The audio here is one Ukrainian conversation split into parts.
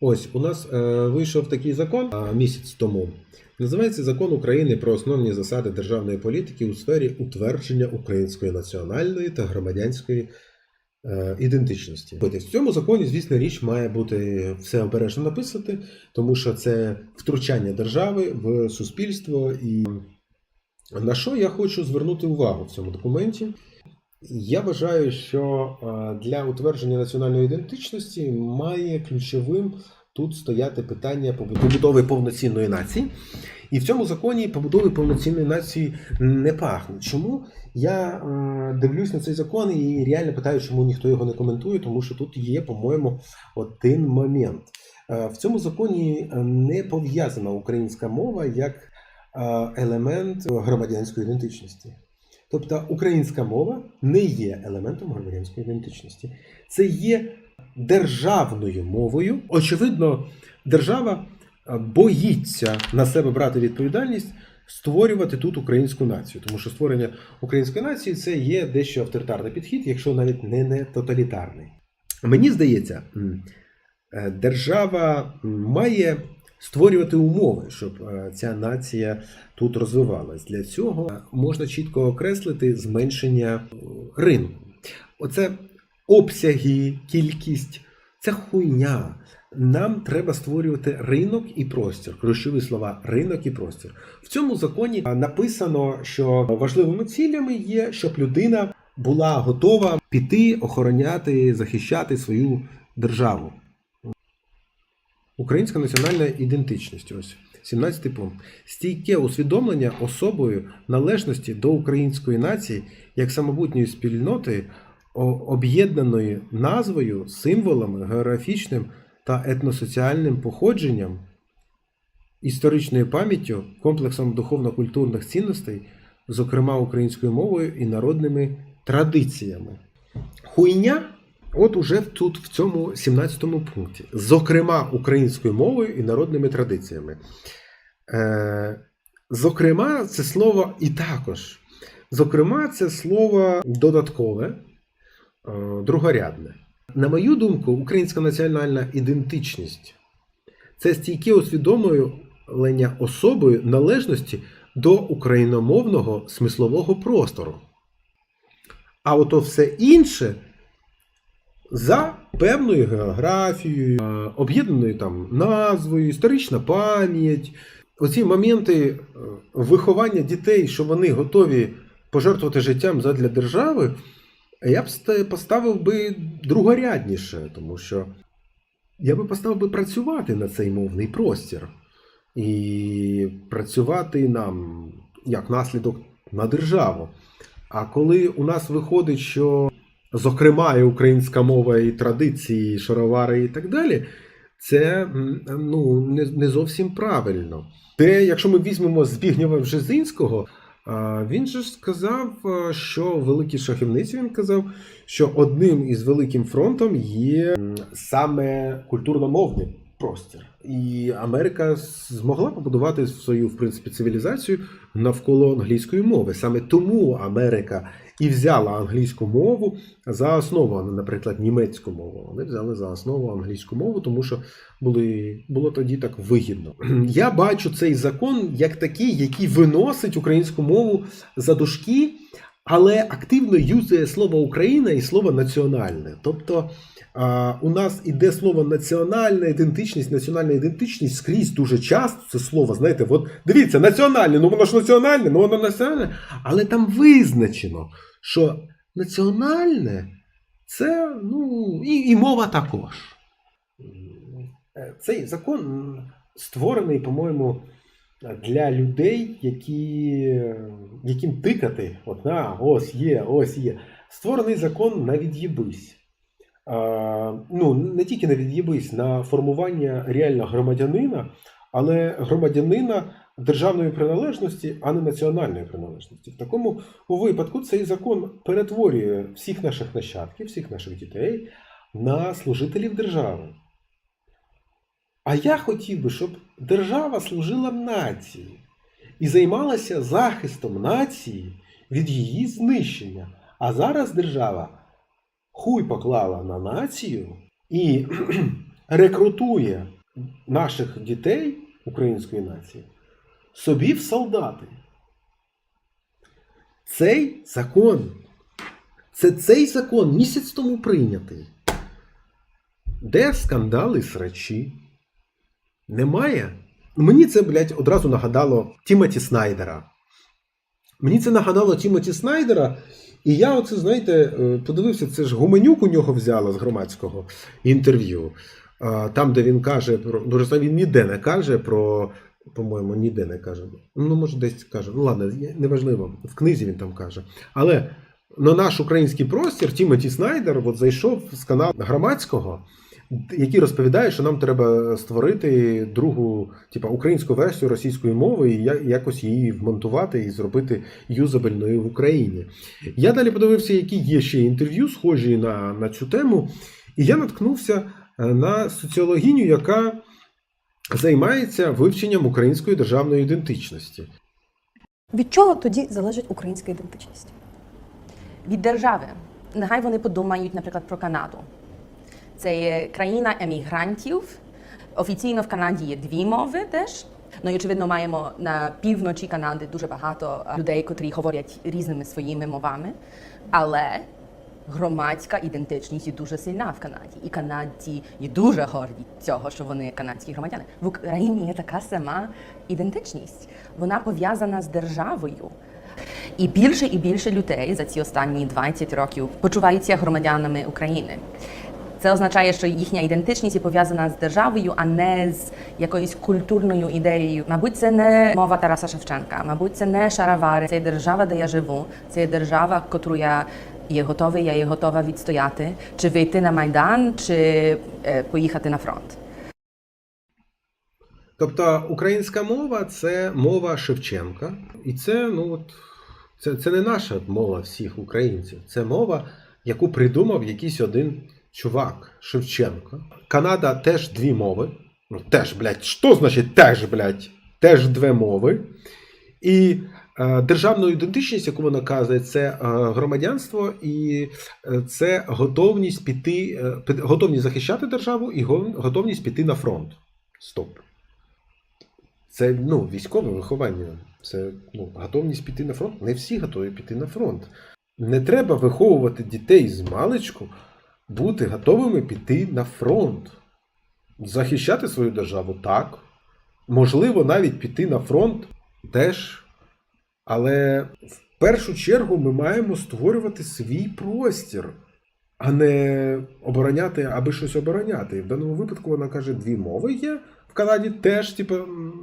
Ось у нас е, вийшов такий закон а, місяць тому. Називається Закон України про основні засади державної політики у сфері утвердження української національної та громадянської е, ідентичності. В цьому законі, звісно, річ має бути все обережно написати, тому що це втручання держави в суспільство. І на що я хочу звернути увагу в цьому документі? Я вважаю, що е, для утвердження національної ідентичності має ключовим тут стояти питання побудови повноцінної нації. І в цьому законі побудови повноцінної нації не пахне. Чому я е, дивлюсь на цей закон і реально питаю, чому ніхто його не коментує, тому що тут є, по-моєму, один момент. Е, в цьому законі не пов'язана українська мова як елемент громадянської ідентичності. Тобто українська мова не є елементом громадянської ідентичності. Це є державною мовою. Очевидно, держава е, боїться на себе брати відповідальність створювати тут українську націю, тому що створення української нації це є дещо авторитарний підхід, якщо навіть не, не тоталітарний. Мені здається, е, держава має створювати умови, щоб е, ця нація тут розвивалась. Для цього можна чітко окреслити зменшення е, ринку. Оце обсяги, кількість, це хуйня. Нам треба створювати ринок і простір. Ключові слова ринок і простір. В цьому законі написано, що важливими цілями є, щоб людина була готова піти, охороняти, захищати свою державу. Українська національна ідентичність. Ось 17 пункт. Стійке усвідомлення особою належності до української нації як самобутньої спільноти, об'єднаної назвою, символами, географічним та етносоціальним походженням, історичною пам'яттю, комплексом духовно-культурних цінностей, зокрема українською мовою і народними традиціями. Хуйня От уже тут в цьому 17 пункті, зокрема українською мовою і народними традиціями. Е, зокрема, це слово і також. Зокрема, це слово додаткове, е, другорядне. На мою думку, українська національна ідентичність це стійке усвідомлення особою належності до україномовного смислового простору. А ото все інше за певною географією, е, об'єднаною там назвою, історична пам'ять. Оці моменти е, виховання дітей, що вони готові пожертвувати життям задля держави, я б ста- поставив би другорядніше, тому що я би поставив би працювати на цей мовний простір і працювати нам як наслідок на державу. А коли у нас виходить, що зокрема і українська мова, і традиції, і шаровари, і так далі, це ну, не, не зовсім правильно. Те, якщо ми візьмемо Збігнєва Бжезинського, він же сказав, що великі шахівниці він казав, що одним із великим фронтом є саме культурно-мовний простір. І Америка змогла побудувати свою в принципі цивілізацію навколо англійської мови. Саме тому Америка і взяла англійську мову за основу, а не, наприклад, німецьку мову. Вони взяли за основу англійську мову, тому що були, було тоді так вигідно. Я бачу цей закон як такий, який виносить українську мову за дужки, але активно юзує слово Україна і слово національне. Тобто у нас іде слово національна ідентичність, національна ідентичність скрізь дуже часто це слово, знаєте, от дивіться, національне, ну воно ж національне, ну воно національне, але там визначено, що національне це ну, і, і мова також. Е, Цей закон створений, по-моєму, для людей, які, яким тикати, от на, ось є, ось є. Створений закон на від'їбись. Ну, не тільки на від'їбись, на формування реально громадянина, але громадянина державної приналежності, а не національної приналежності. В такому випадку цей закон перетворює всіх наших нащадків, всіх наших дітей на служителів держави. А я хотів би, щоб держава служила нації і займалася захистом нації від її знищення. А зараз держава хуй поклала на націю і рекрутує наших дітей української нації собі в солдати. Цей закон, це цей закон місяць тому прийнятий. Де скандали срачі? Немає. Мені це, блядь, одразу нагадало Тімоті Снайдера. Мені це нагадало Тімоті Снайдера, і я оце, знаєте, е, подивився, це ж Гуменюк у нього взяла з громадського інтерв'ю. Там, де він каже про. Ну, він ніде не каже про. По-моєму, ніде не каже. Ну, може, десь каже. Ну, ладно, неважливо. В книзі він там каже. Але на наш український простір Тімоті Снайдер от зайшов з каналу громадського, який розповідає, що нам треба створити другу, типа українську версію російської мови і якось її вмонтувати і зробити юзабельною в Україні. Я далі подивився, які є ще інтерв'ю, схожі на, на цю тему, і я наткнувся е, на соціологіню, яка займається вивченням української державної ідентичності. Від чого тоді залежить українська ідентичність? від держави. Нехай вони подумають, наприклад, про Канаду. Це є країна емігрантів. Офіційно в Канаді є дві мови теж. Ну і очевидно, маємо на півночі Канади дуже багато людей, котрі говорять різними своїми мовами. Але громадська ідентичність є дуже сильна в Канаді. І канадці є дуже горді цього, що вони канадські громадяни. В Україні є така сама ідентичність. Вона пов'язана з державою. І більше і більше людей за ці останні 20 років почуваються громадянами України. Це означає, що їхня ідентичність є пов'язана з державою, а не з якоюсь культурною ідеєю. Мабуть, це не мова Тараса Шевченка, мабуть, це не шаровари. Це держава, де я живу. Це держава, котру я є готовий, я є готова відстояти, чи вийти на майдан, чи е, поїхати на фронт. Тобто українська мова це мова Шевченка, і це, ну от, це, це не наша мова всіх українців. Це мова, яку придумав якийсь один чувак Шевченко. Канада теж дві мови. Ну, теж, блядь, що значить теж, блядь? Теж дві мови. І державну ідентичність, яку вона казує, це е, громадянство і е, це готовність піти, е, готовність захищати державу і готовність піти на фронт. Стоп. Це ну, військове виховання. Це ну, готовність піти на фронт. Не всі готові піти на фронт. Не треба виховувати дітей з маличку, бути готовими піти на фронт. Захищати свою державу так. Можливо, навіть піти на фронт теж. Але в першу чергу ми маємо створювати свій простір, а не обороняти, аби щось обороняти. І в даному випадку вона каже, дві мови є. В Канаді теж, типу,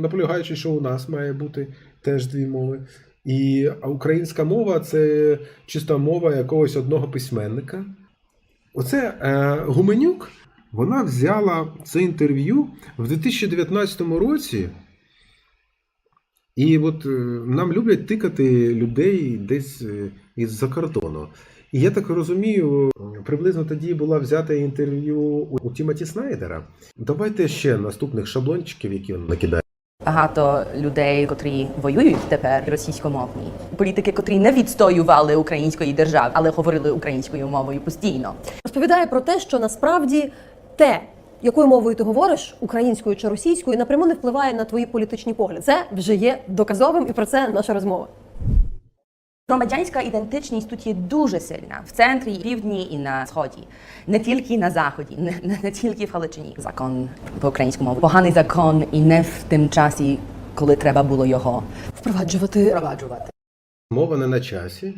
наполягаючи, що у нас має бути теж дві мови. І українська мова це чиста мова якогось одного письменника. Оце е, Гуменюк, вона взяла це інтерв'ю в 2019 році. І от е, нам люблять тикати людей десь е, із-за кордону. І я так розумію, приблизно тоді була взята інтерв'ю у у Тімоті Снайдера. Давайте ще наступних шаблончиків, які він накидає. Багато людей, котрі воюють тепер російськомовні, політики, котрі не відстоювали української держави, але говорили українською мовою постійно. Розповідає про те, що насправді те, якою мовою ти говориш, українською чи російською, напряму не впливає на твої політичні погляди. Це вже є доказовим, і про це наша розмова. Громадянська ідентичність тут є дуже сильна в центрі, півдні і на сході, не тільки на заході, не, не, не тільки в Галичині. Закон по українському мові. Поганий закон і не в тим часі, коли треба було його Впроваджувати впроваджувати. Мова не на часі.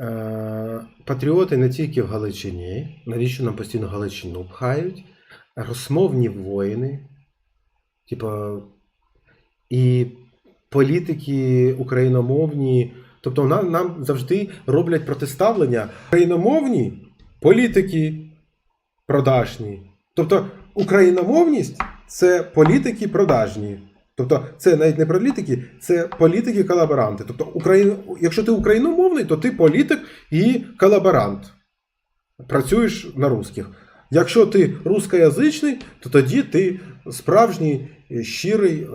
Е, Патріоти не тільки в Галичині. Навіщо нам постійно Галичину пхають? Розмовні воїни. Типа, і політики україномовні. Тобто нам, нам завжди роблять протиставлення. Україномовні політики продажні. Тобто україномовність це політики продажні. Тобто це навіть не політики, це політики-колаборанти. Тобто, Україн... якщо ти україномовний, то ти політик і колаборант. Працюєш на русських. Якщо ти рускоязичний, то тоді ти справжній е, щирий е,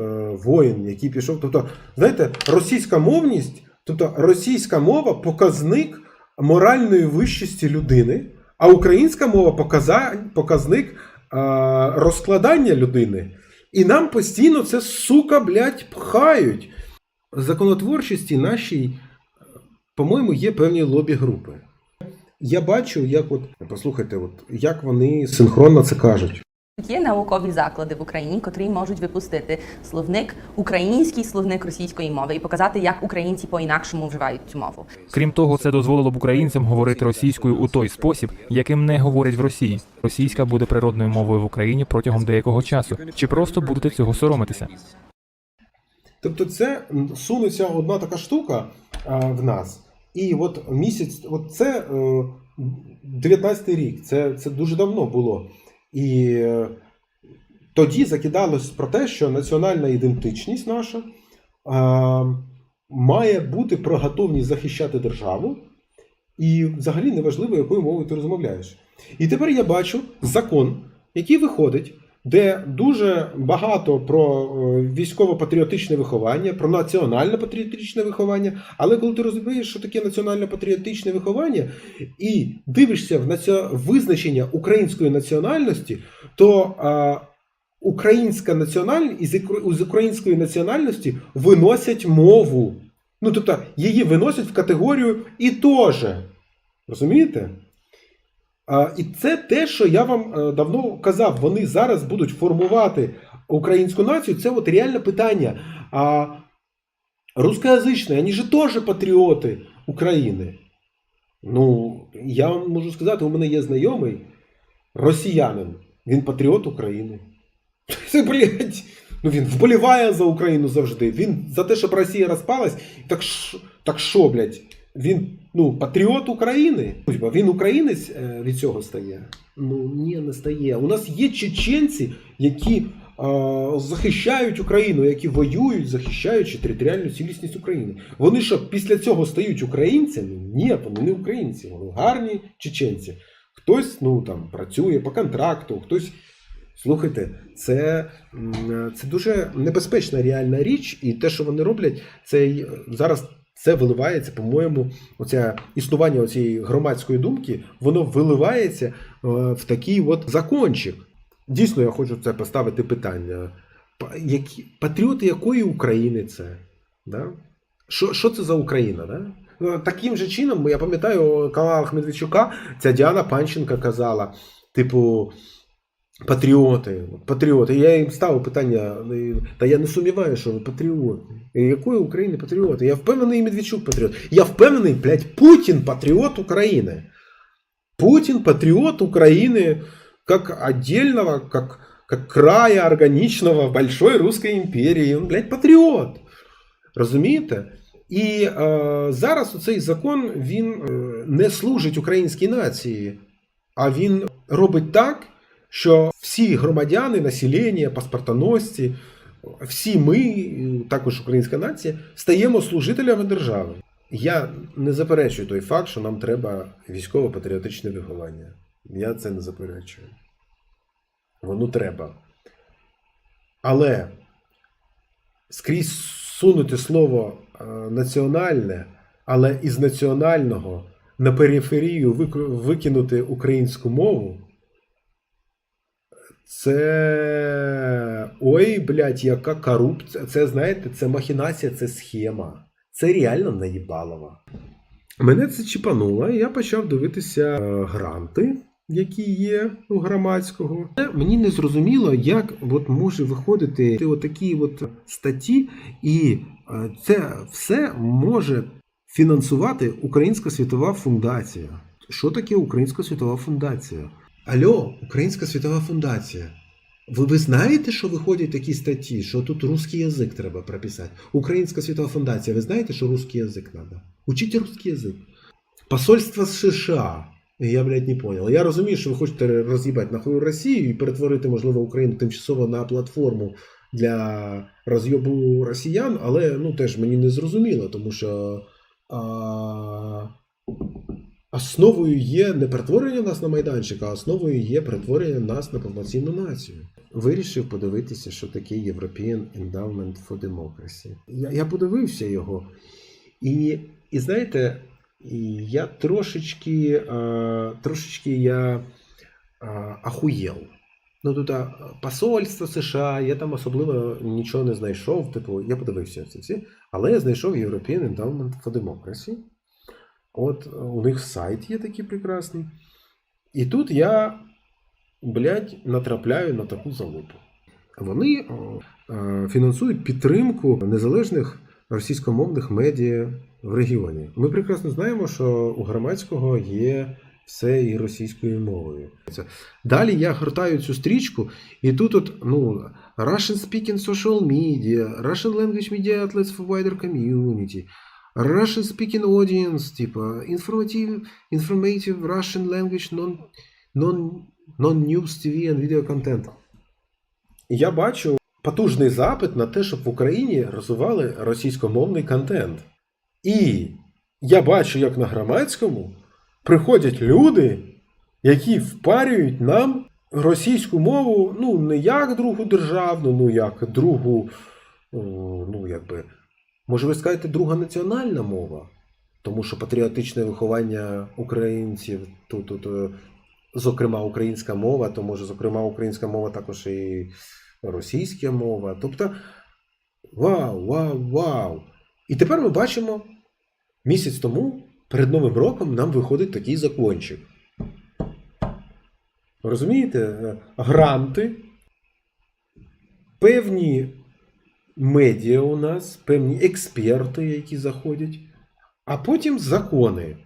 воїн, який пішов. Тобто, знаєте, російська мовність, тобто російська мова показник моральної вищості людини, а українська мова показник а, розкладання людини, і нам постійно це сука, блядь, пхають. Законотворчості нашій, по-моєму, є певні лобі-групи. Я бачу, як от послухайте, от як вони синхронно це кажуть. Є наукові заклади в Україні, котрі можуть випустити словник, український словник російської мови і показати, як українці по-інакшому вживають цю мову. Крім того, це дозволило б українцям говорити російською у той спосіб, яким не говорять в Росії. Російська буде природною мовою в Україні протягом деякого часу. Чи просто будете цього соромитися? Тобто, це сунеться одна така штука а, в нас. І от місяць, от це е, 19-й рік, це, це дуже давно було. І е, тоді закидалось про те, що національна ідентичність наша а, має бути про готовність захищати державу, і взагалі неважливо, якою мовою ти розмовляєш. І тепер я бачу закон, який виходить, де дуже багато про е, військово-патріотичне виховання, про національно-патріотичне виховання. Але коли ти розумієш, що таке національно-патріотичне виховання, і дивишся в наці... визначення української національності, то а, українська національність з української національності виносять мову. Ну, тобто, її виносять в категорію і тоже. Розумієте? І це те, що я вам е, давно казав. Вони зараз будуть формувати українську націю. Це от реальне питання. А русскоязичні, вони ж теж патріоти України. Ну, я вам можу сказати, у мене є знайомий росіянин. Він патріот України. Це, блядь, ну він вболіває за Україну завжди. Він за те, щоб Росія розпалась. Так що, так блядь, він ну, патріот України? Він українець е, від цього стає? Ну, ні, не стає. У нас є чеченці, які е, захищають Україну, які воюють, захищаючи територіальну цілісність України. Вони що, після цього стають українцями? Ні, вони не українці, вони гарні чеченці. Хтось ну, там, працює по контракту, хтось. Слухайте, це, це дуже небезпечна реальна річ, і те, що вони роблять, це зараз це виливається, по-моєму, оце існування цієї громадської думки, воно виливається е, в такий от закончик. Дійсно, я хочу це поставити питання. Які, патріоти якої України це? Да? Що, що це за Україна? Да? Ну, Таким же чином, я пам'ятаю, у каналах Медведчука ця Діана Панченка казала, типу, патріоти, от патріоти. Я їм ставив питання, та я не сумніваюся, що ви патріоти. Якої України патріоти? Я впевнений, і Медведчук патріот. Я впевнений, блядь, Путін патріот України. Путин патриот Украины как отдельного, как, как края органічного в большой русской империи. Он, блядь, патріот. Розумієте? І е, зараз цей закон він е, не служить українській нації, а він робить так, що всі громадяни, населення, паспортоносці, всі ми, також українська нація, стаємо служителями держави. Я не заперечую той факт, що нам треба військово-патріотичне виховання. Я це не заперечую. Воно треба. Але скрізь сунути слово е, національне, але із національного на периферію викинути українську мову. Це. Ой, блядь, яка корупція. Це, знаєте, це махінація, це схема. Це реально наїбалово. Мене це чіпануло, і я почав дивитися е, гранти, які є у громадського. Мені не зрозуміло, як от може виходити отакі от статті, і е, це все може фінансувати Українська світова фундація. Що таке Українська світова фундація? Алло, Українська світова фундація. Ви, ви знаєте, що виходять такі статті, що тут русский язик треба прописати? Українська світова фундація, ви знаєте, що русский язик треба? Учіть русский язик. Посольство США. Я, блядь, не понял. Я розумію, що ви хочете роз'їбати нахуй Росію і перетворити, можливо, Україну тимчасово на платформу для розйобу росіян, але ну теж мені не зрозуміло, тому що а, основою є не перетворення нас на майданчик, а основою є перетворення нас на повноцінну націю. Вирішив подивитися, що таке European Endowment for Democracy. Я, я подивився його. І, і знаєте, я трошечки, а, трошечки я ахуєл. Ну тут посольство США, я там особливо нічого не знайшов. Типу, я подивився ці всі, але я знайшов European Endowment for Democracy. От е, у них сайт є такий прекрасний. І тут я, блядь, натрапляю на таку залупу. Вони е, фінансують підтримку незалежних російськомовних медіа в регіоні. Ми прекрасно знаємо, що у громадського є все і російською мовою. Далі я гортаю цю стрічку, і тут от, ну, Russian speaking social media, Russian language media outlets for wider community, Russian speaking audience, типа, informative, informative Russian language non, non, non-news TV and video content. Я бачу потужний запит на те, щоб в Україні розвивали російськомовний контент. І я бачу, як на громадському приходять люди, які впарюють нам російську мову, ну, не як другу державну, ну як другу, ну, якби, може ви скажете, друга національна мова, тому що патріотичне виховання українців тут, тут зокрема, українська мова, то може, зокрема, українська мова також і російська мова. Тобто, вау, вау, вау. І тепер ми бачимо, місяць тому, перед Новим роком, нам виходить такий закончик. Розумієте? Гранти, певні медіа у нас, певні експерти, які заходять, а потім закони,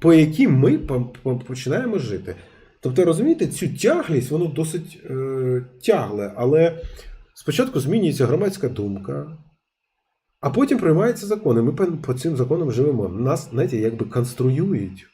по яким ми по- по- починаємо жити. Тобто, розумієте, цю тяглість, воно досить е, тягле, але спочатку змінюється громадська думка, а потім приймаються закони. Ми по цим законам живемо. Нас, знаєте, якби конструюють